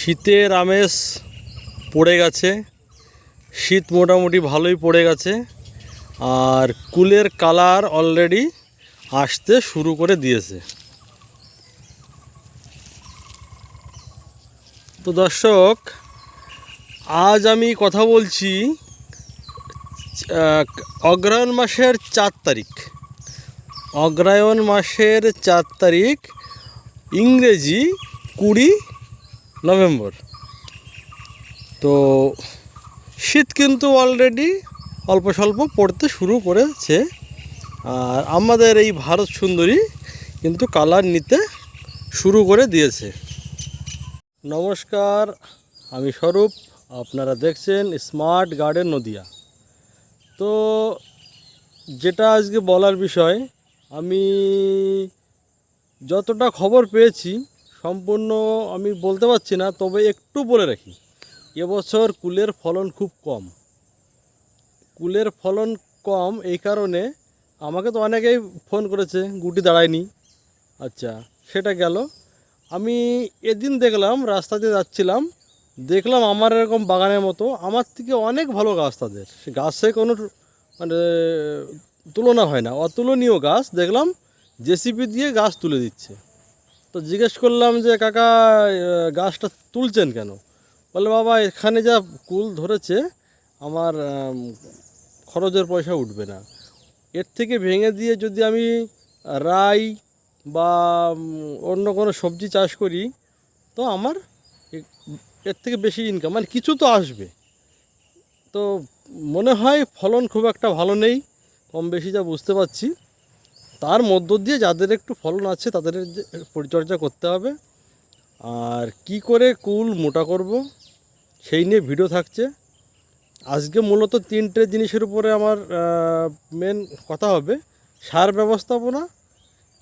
শীতের আমেজ পড়ে গেছে। শীত মোটামুটি ভালোই পড়ে গেছে। আর কুলের কালার অলরেডি আসতে শুরু করে দিয়েছে। তো দর্শক আজ আমি কথা বলছি আহ, অগ্রহায়ণ মাসের চার তারিখ। অগ্রহায়ণ মাসের চার তারিখ ইংরেজি কুড়ি নভেম্বর। তো শীত কিন্তু অলরেডি অল্প স্বল্প পড়তে শুরু করেছে। আর আমাদের এই ভারত সুন্দরী কিন্তু কালার নিতে শুরু করে দিয়েছে। নমস্কার, আমি স্বরূপ, আপনারা দেখছেন স্মার্ট গার্ডেন নদিয়া। তো যেটা আজকে বলার বিষয়, আমি যতটা খবর পেয়েছি সম্পূর্ণ আমি বলতে পারছি না, তবে একটু বলে রাখি, এবছর কুলের ফলন খুব কম। কুলের ফলন কম এই কারণে আমাকে তো অনেকেই ফোন করেছে, গুটি দাঁড়ায়নি। আচ্ছা সেটা গেল। আমি এদিন দেখলাম, রাস্তা দিয়ে যাচ্ছিলাম, দেখলাম আমার এরকম বাগানের মতো, আমার থেকে অনেক ভালো গাছ তাদের। সে গাছে কোনো মানে তুলনা হয় না, অতুলনীয় গাছ। দেখলাম, জেসিপি দিয়ে গাছ তুলে দিচ্ছে। তো জিজ্ঞেস করলাম যে, কাকা গাছটা তুলছেন কেন? বলে, বাবা, এখানে যা কুল ধরেছে, আমার খরচের পয়সা উঠবে না। এর থেকে ভেঙে দিয়ে যদি আমি রাই বা অন্য কোনো সবজি চাষ করি, তো আমার এর থেকে বেশি ইনকাম মানে কিছু তো আসবে। তো মনে হয় ফলন খুব একটা ভালো নেই, কম বেশি যা বুঝতে পারছি। তার মধ্য দিয়ে যাদের একটু ফলন আছে তাদের পরিচর্যা করতে হবে। আর কি করে কুল মোটা করব সেই নিয়ে ভিডিও থাকছে। আজকে মূলত তিনটে জিনিসের উপরে আমার মেন কথা হবে। সার ব্যবস্থাপনা,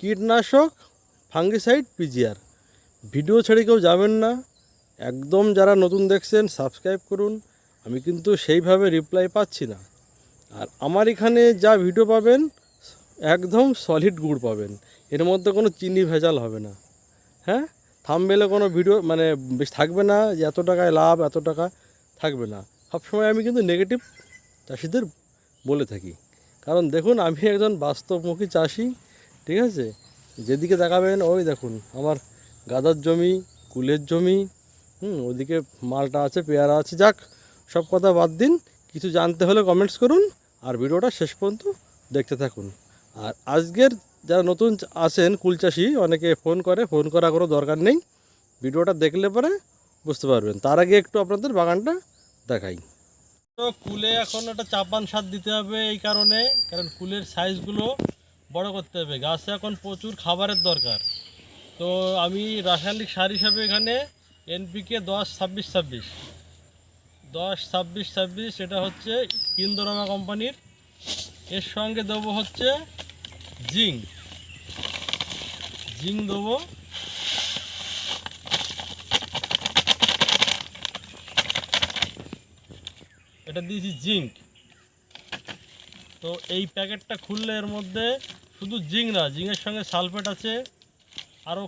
কীটনাশক ফাঙ্গিসাইড পিজিআর ভিডিও ছেড়ে কেউ যাবেন না। একদম যারা নতুন দেখছেন সাবস্ক্রাইব করুন। আমি কিন্তু সেইভাবে রিপ্লাই পাচ্ছি না। আর আমার এখানে যা ভিডিও পাবেন একদম সলিড গুড় পাবেন। এর মধ্যে কোনো চিনি ভেজাল হবে না। হ্যাঁ? থামবেলে কোনো ভিডিও মানে বেশ থাকবে না যে এত টাকায় লাভ, এত টাকা থাকবে না। সবসময় আমি কিন্তু নেগেটিভ চাষিদের বলে থাকি। কারণ দেখুন, আমি একজন বাস্তবমুখী চাষি, ঠিক আছে? যেদিকে দেখাবেন ওই দেখুন, আমার গাদার জমি, কুলের জমি, হুম, ওদিকে মালটা আছে, পেয়ারা আছে। যাক, সব কথা বাদ দিন। কিছু জানতে হলে কমেন্টস করুন। আর ভিডিওটা শেষ পর্যন্ত দেখতে থাকুন। আর আজকের যারা নতুন আসেন কুল চাষি, অনেকে ফোন করে, ফোন করা কোনো দরকার নেই। ভিডিওটা দেখলে পরে বুঝতে পারবেন। তার আগে একটু আপনাদের বাগানটা দেখাই। তো কুলে এখন একটা চাপান সার দিতে হবে এই কারণে, কারণ কুলের সাইজগুলো বড় করতে হবে। গাছে এখন প্রচুর খাবারের দরকার। তো আমি রাসায়নিক সার হিসাবে এখানে এনপিকে দশ ছাব্বিশ ছাব্বিশ। দশ ছাব্বিশ ছাব্বিশ, এটা হচ্ছে ইন্দোরামা কোম্পানির। এর সঙ্গে দেবো হচ্ছে জিঙ্ক জিঙ্ক দেবো। এটা দিয়েছি জিঙ্ক তো এই প্যাকেটটা খুললে এর মধ্যে শুধু জিঙ্ক না জিঙ্কের সঙ্গে সালফেট আছে, আরও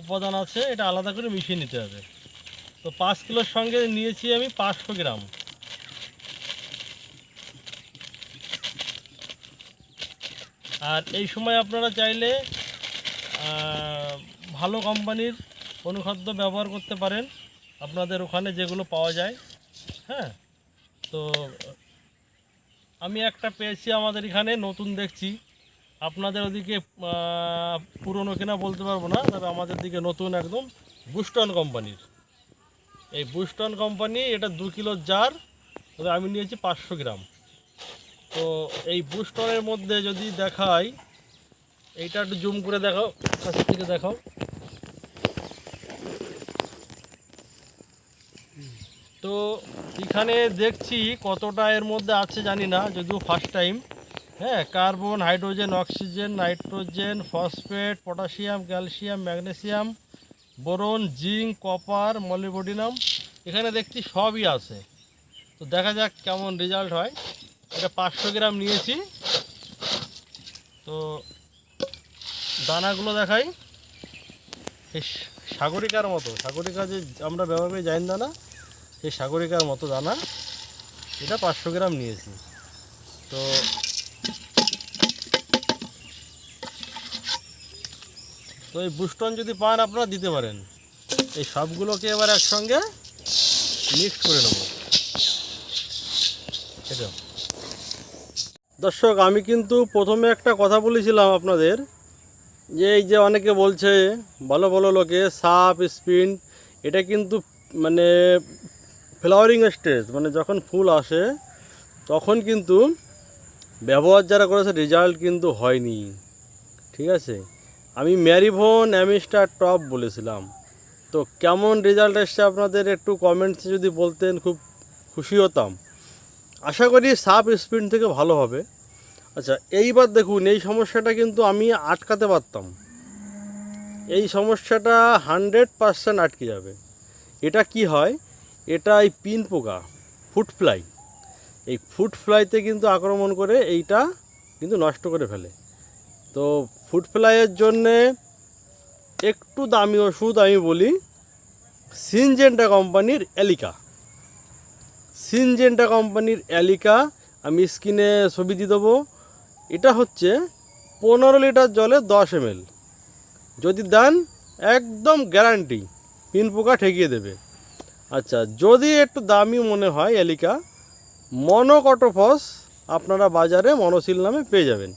উপাদান আছে, এটা আলাদা করে মিশিয়ে নিতে হবে। তো পাঁচ কিলোর সঙ্গে নিয়েছি আমি পাঁচশো গ্রাম। আর এই সময় আপনারা চাইলে ভালো কোম্পানির অনুখাদ্য ব্যবহার করতে পারেন। আপনাদের ওখানে যেগুলো পাওয়া যায় হ্যাঁ? তো, আমি একটা পেয়েছি আমাদের এখানে, নতুন দেখছি। আপনাদের ওদিকে পুরনো কিনা বলতে পারব না, তবে আমাদের দিকে নতুন একদম বুস্টন কোম্পানির। এই বুস্টন কোম্পানি, এটা দু কিলো জার, তবে আমি নিয়েছি পাঁচশো গ্রাম। তো এই বুস্টনের মধ্যে যদি দেখাই, এইটা একটু জুম করে দেখাও, কাছ থেকে দেখাও। তো এখানে দেখছি কতটা এর মধ্যে আছে জানি না, যদিও ফার্স্ট টাইম হ্যাঁ carbon hydrogen oxygen nitrogen phosphate potassium calcium magnesium boron zinc copper molybdenum এখানে দেখছি সবই আছে। তো দেখা যাক কেমন রেজাল্ট হয়। এটা পাঁচশো গ্রাম নিয়েছি। তো দানাগুলো দেখাই। সাগরিকার মতো। সাগরিকা যে আমরা ব্যবহার করি জাইন দানা সেই সাগরিকার মতো দানা। এটা পাঁচশো গ্রাম নিয়েছি। তো তো এই বুস্টন যদি পান আপনারা দিতে পারেন। এই সবগুলোকে এবার একসঙ্গে মিক্স করে নেব। এটা। দর্শক, আমি কিন্তু প্রথমে একটা কথা বলেছিলাম আপনাদের, যে এই যে অনেকে বলছে, ভালো ভালো লোকে সাপ, স্পিন, এটা কিন্তু মানে ফ্লাওয়ারিং স্টেজ মানে যখন ফুল আসে, তখন কিন্তু ব্যবহার যারা করেছে রেজাল্ট কিন্তু হয়নি। ঠিক আছে? আমি ম্যারিভন, অ্যামিস্টার টপ বলেছিলাম। তো কেমন রেজাল্ট এসছে আপনাদের একটু কমেন্টসে যদি বলতেন, খুব খুশি হতাম। আশা করি সাপ স্পিন থেকে ভালো হবে। আচ্ছা এইবার দেখুন, এই সমস্যাটা কিন্তু আমি আটকাতে পারতাম। এই সমস্যাটা হান্ড্রেড পারসেন্ট আটকে যাবে। এটা কি হয়? এটা এই পিন পোকা, ফুট ফ্লাই। এই ফুট ফ্লাইতে কিন্তু আক্রমণ করে এইটা কিন্তু নষ্ট করে ফেলে। তো ফুট ফ্লাইয়ের জন্যে একটু দামি ওষুধ আমি বলি, সিনজেন্টা কোম্পানির এলিকা। সিনজেন্টা কোম্পানির অ্যালিকা, আমি স্কিনে ছবি দিয়ে দেবো। এটা হচ্ছে পনেরো লিটার জলে দশ এম যদি দেন, একদম গ্যারান্টি পিন পোকা ঠেকিয়ে দেবে। আচ্ছা যদি একটু দামি মনে হয় এলিকা মনোকটোফস আপনারা বাজারে মনোসিল নামে পেয়ে যাবেন।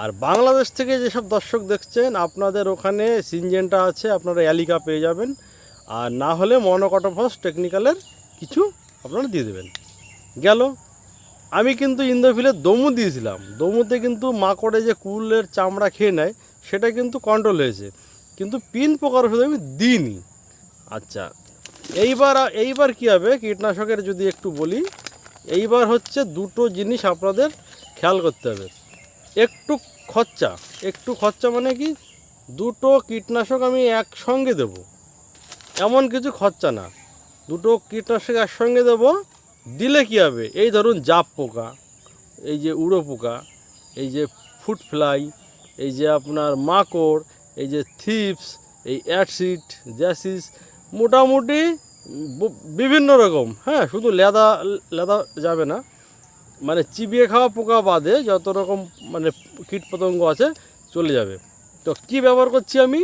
আর বাংলাদেশ থেকে যেসব দর্শক দেখছেন, আপনাদের ওখানে সিনজেনটা আছে, আপনারা অ্যালিকা পেয়ে যাবেন। আর না হলে মনোকটোফস টেকনিক্যালের কিছু আপনারা দিয়ে দেবেন। গেল। আমি কিন্তু ইন্দোফিলের দমু দিয়েছিলাম। দমুতে কিন্তু মাকড়ে যে কুলের চামড়া খেয়ে নেয়, সেটা কিন্তু কন্ট্রোল হয়েছে। কিন্তু পিন পোকার ওষুধ আমি দিইনি। আচ্ছা এইবার এইবার কী হবে? কীটনাশকের যদি একটু বলি, এইবার হচ্ছে দুটো জিনিস আপনাদের খেয়াল করতে হবে। একটু খরচা একটু খরচা মানে কি? দুটো কীটনাশক আমি একসঙ্গে দেব। এমন কিছু খরচা না। দুটো কীটনাশক একসঙ্গে দেব, দিলে কী হবে? এই ধরুন জাপ পোকা, এই যে উড়ো পোকা, এই যে ফুট ফ্লাই এই যে আপনার মাকড়, এই যে থিপস এই অ্যাডসিড জ্যাসিস মোটামুটি বিভিন্ন রকম। হ্যাঁ শুধু লেদা লেদা যাবে না। মানে চিবিয়ে খাওয়া পোকা বাদে যত রকম মানে কীট পতঙ্গ আছে চলে যাবে। তো কি ব্যবহার করছি আমি?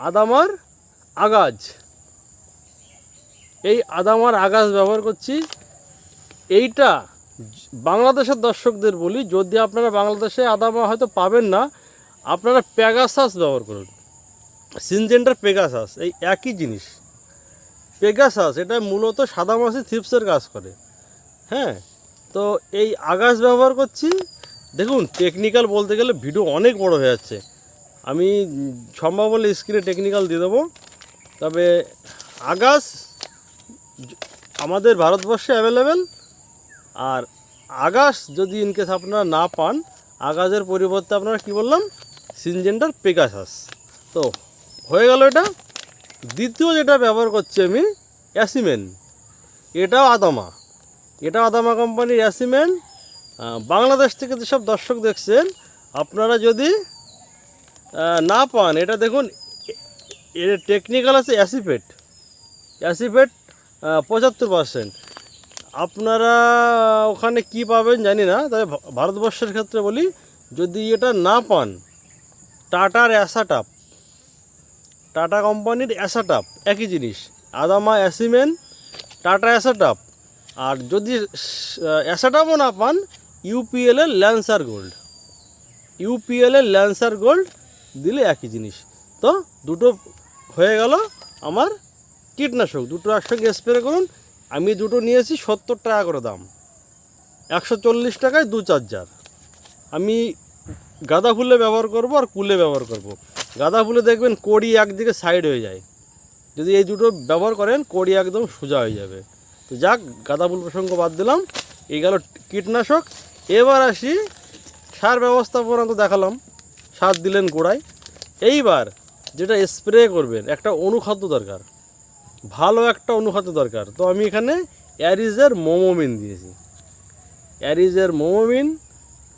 আদামার আগাজ। এই আদামার আগাজ ব্যবহার করছি। এইটা বাংলাদেশের দর্শকদের বলি, যদি আপনারা বাংলাদেশে আদামা হয়তো পাবেন না, আপনারা পেগাসাস ব্যবহার করুন। সিনজেন্টার পেগাসাস, এই একই জিনিস। পেগাসাস, এটা মূলত সাদা মাছি থিপসের কাজ করে। হ্যাঁ তো এই আগাছ ব্যবহার করছি। দেখুন টেকনিক্যাল বলতে গেলে ভিডিও অনেক বড় হয়ে যাচ্ছে। আমি সম্ভব হলে স্ক্রিনে টেকনিক্যাল দিয়ে দেবো। তবে আগাছ আমাদের ভারতবর্ষে অ্যাভেলেবেল আর আগাস যদি ইনকেস আপনারা না পান আগাজের পরিবর্তে আপনারা কি বললাম? সিনজেন্টার পেগাসাস তো, হয়ে গেল এটা। দ্বিতীয় যেটা ব্যবহার করছি আমি অ্যাসিমেন এটাও আদামা। এটা আদামা কোম্পানির অ্যাসিমেন বাংলাদেশ থেকে যেসব দর্শক দেখছেন, আপনারা যদি না পান, এটা দেখুন এর টেকনিক্যাল আছে অ্যাসিপেট অ্যাসিপেট পঁচাত্তর পার্সেন্ট আপনারা ওখানে কি পাবেন জানি না, তবে ভারতবর্ষের ক্ষেত্রে বলি, যদি এটা না পান টাটার অ্যাসাটাপ টাটা কোম্পানির অ্যাসাটাপ একই জিনিস। আদামা অ্যাসিমেন টাটা অ্যাসাটাপ আর যদি অ্যাসাটাপও না পান ইউপিএল এর ল্যান্সার গোল্ড ইউপিএল এর ল্যান্সার গোল্ড দিলে একই জিনিস। তো দুটো হয়ে গেল আমার কীটনাশক, দুটো একসঙ্গে স্প্রে করুন, আমি দুটো নিয়েছি, সত্তর টাকা করে দাম। একশো চল্লিশ টাকায় দু চার্জার। আমি গাঁদা ফুলে ব্যবহার করব আর কুলে ব্যবহার করব। গাঁদা ফুলে দেখবেন কড়ি একদিকে সাইড হয়ে যায়। যদি এই দুটো ব্যবহার করেন, কড়ি একদম সোজা হয়ে যাবে। তো যাক, গাঁদা ফুল প্রসঙ্গ বাদ দিলাম। এই গেল কীটনাশক। এবার আসি, সার ব্যবস্থাপনা তো দেখালাম। সার দিলেন গোড়ায়। এইবার যেটা স্প্রে করবেন, একটা অনুখাদ্য দরকার। ভালো একটা অনুখাদ্য দরকার। তো আমি এখানে অ্যারিজের মোমোমিন দিয়েছি। অ্যারিজের মোমোমিন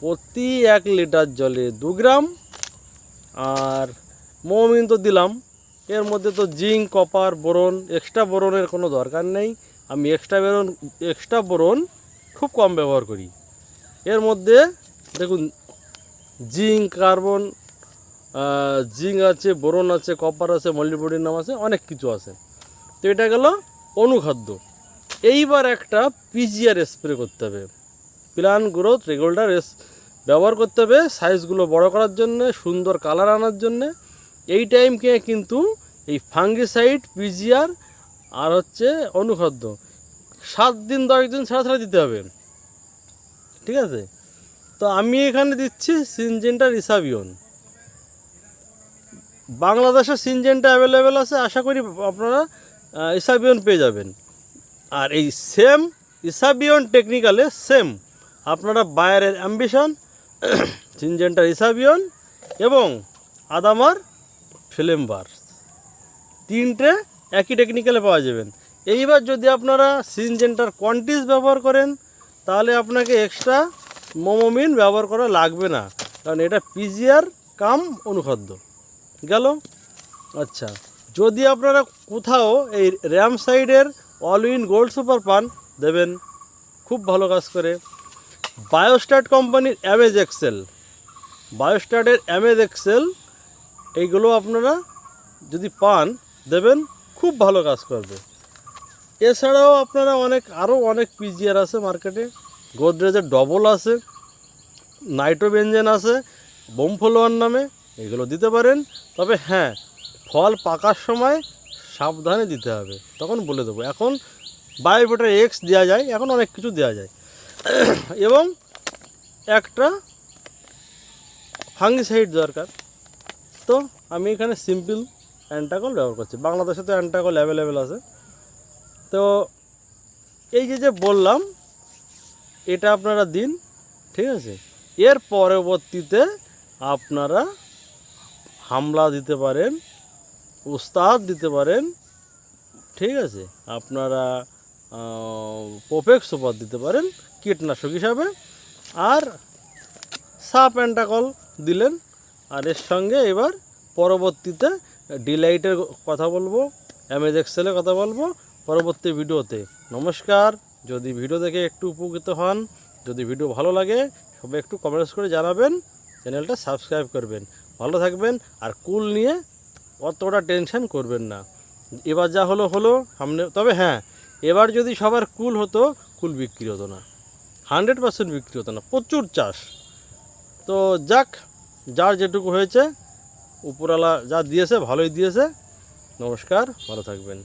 প্রতি এক লিটার জলে দু গ্রাম। আর মোমোমিন তো দিলাম। এর মধ্যে তো জিঙ্ক, কপার, বোরন, এক্সট্রা বোরনের কোনো দরকার নেই। আমি এক্সট্রা বেরন, এক্সট্রা বোরন খুব কম ব্যবহার করি। এর মধ্যে দেখুন, জিঙ্ক, কার্বন জিঙ্ক আছে, বোরন আছে, কপার আছে মলিবডিনাম আছে, অনেক কিছু আছে। তো এটা গেল অনুখাদ্য। এইবার একটা পিজিআর স্প্রে করতে হবে। প্লান গ্রোথ রেগুলার ব্যবহার করতে হবে সাইজগুলো বড় করার জন্য, সুন্দর কালার আনার জন্য। এই টাইমকে কিন্তু এই ফাঙ্গিসাইড পিজিআর আর হচ্ছে অনুখাদ্য। সাত দিন, দশ দিন ছাড়া ছাড়া দিতে হবে। ঠিক আছে? তো আমি এখানে দিচ্ছি সিনজেন্টা রিসাবিয়ন বাংলাদেশে সিনজেন্টা অ্যাভেলেবেল আছে, আশা করি আপনারা ইসাবিয়ন পেয়ে যাবেন। আর এই সেম ইসাবিয়ন টেকনিক্যালে সেম আপনারা বায়ারের অ্যাম্বিশন সিনজেন্টার ইসাবিয়ন এবং আদামার ফিলেমবার। তিনটে একই টেকনিক্যালে পাওয়া যাবেন। এইবার যদি আপনারা সিনজেন্টার কোয়ান্টিস ব্যবহার করেন, তাহলে আপনাকে এক্সট্রা মোমোমিন ব্যবহার করা লাগবে না। কারণ এটা পিজিআর কাম অনুখাদ্য। গেল? আচ্ছা। যদি আপনারা কোথাও এই র্যাম সাইডের অল ইন গোল্ড সুপার পান, দেবেন। খুব ভালো কাজ করে। বায়োস্টার্ট কোম্পানির অ্যামেজ এক্সেল। বায়োস্টার্টের অ্যামেজ এক্সেল, এইগুলো আপনারা যদি পান, দেবেন, খুব ভালো কাজ করবে। এছাড়াও আপনারা অনেক, আরও অনেক পিজিআর আছে মার্কেটে। গোদরেজের ডবল আছে, নাইট্রোবেঞ্জেন আছে বোমফলোয়ার নামে, এগুলো দিতে পারেন। তবে হ্যাঁ ফল পাকার সময় সাবধানে দিতে হবে। তখন বলে দেবো। এখন বায়োভোটার এক্স দেওয়া যায়, এখন অনেক কিছু দেওয়া যায়। এবং একটা ফাঙ্গিসাইড দরকার। তো আমি এখানে সিম্পল অ্যান্টাকল ব্যবহার করছি। বাংলাদেশে তো অ্যান্টাকল অ্যাভেলেবেল আছে। তো এই যে যে বললাম, এটা আপনারা দিন, ঠিক আছে? এর পরবর্তীতে আপনারা হামলা দিতে পারেন। উস্তাদ দিতে পারেন, ঠিক আছে? আপনারা পোপেক সুপার দিতে পারেন, কীটনাশক হিসাবে। আর সাপ অ্যান্টাকল দিলেন, আর এর সঙ্গে এবার পরবর্তীতে ডিলাইটের কথা বলব অ্যামেজ এক্সেলের কথা বলব, পরবর্তী ভিডিওতে। নমস্কার, যদি ভিডিও দেখে একটু উপকৃত হন, যদি ভিডিও ভালো লাগে, সবাই একটু কমেন্টস করে জানাবেন, চ্যানেলটা সাবস্ক্রাইব করবেন। ভালো থাকবেন, আর কুল নিয়ে অতটা টেনশন করবেন না। এবার যা হলো হলো, সামনে, তবে হ্যাঁ এবার যদি সবার কুল হতো, কুল বিক্রি হতো না। হান্ড্রেড পার্সেন্ট বিক্রি হতো না, প্রচুর চাষ। তো যাক, যার যেটুকু হয়েছে উপরালা যা দিয়েছে, ভালোই দিয়েছে। নমস্কার, ভালো থাকবেন।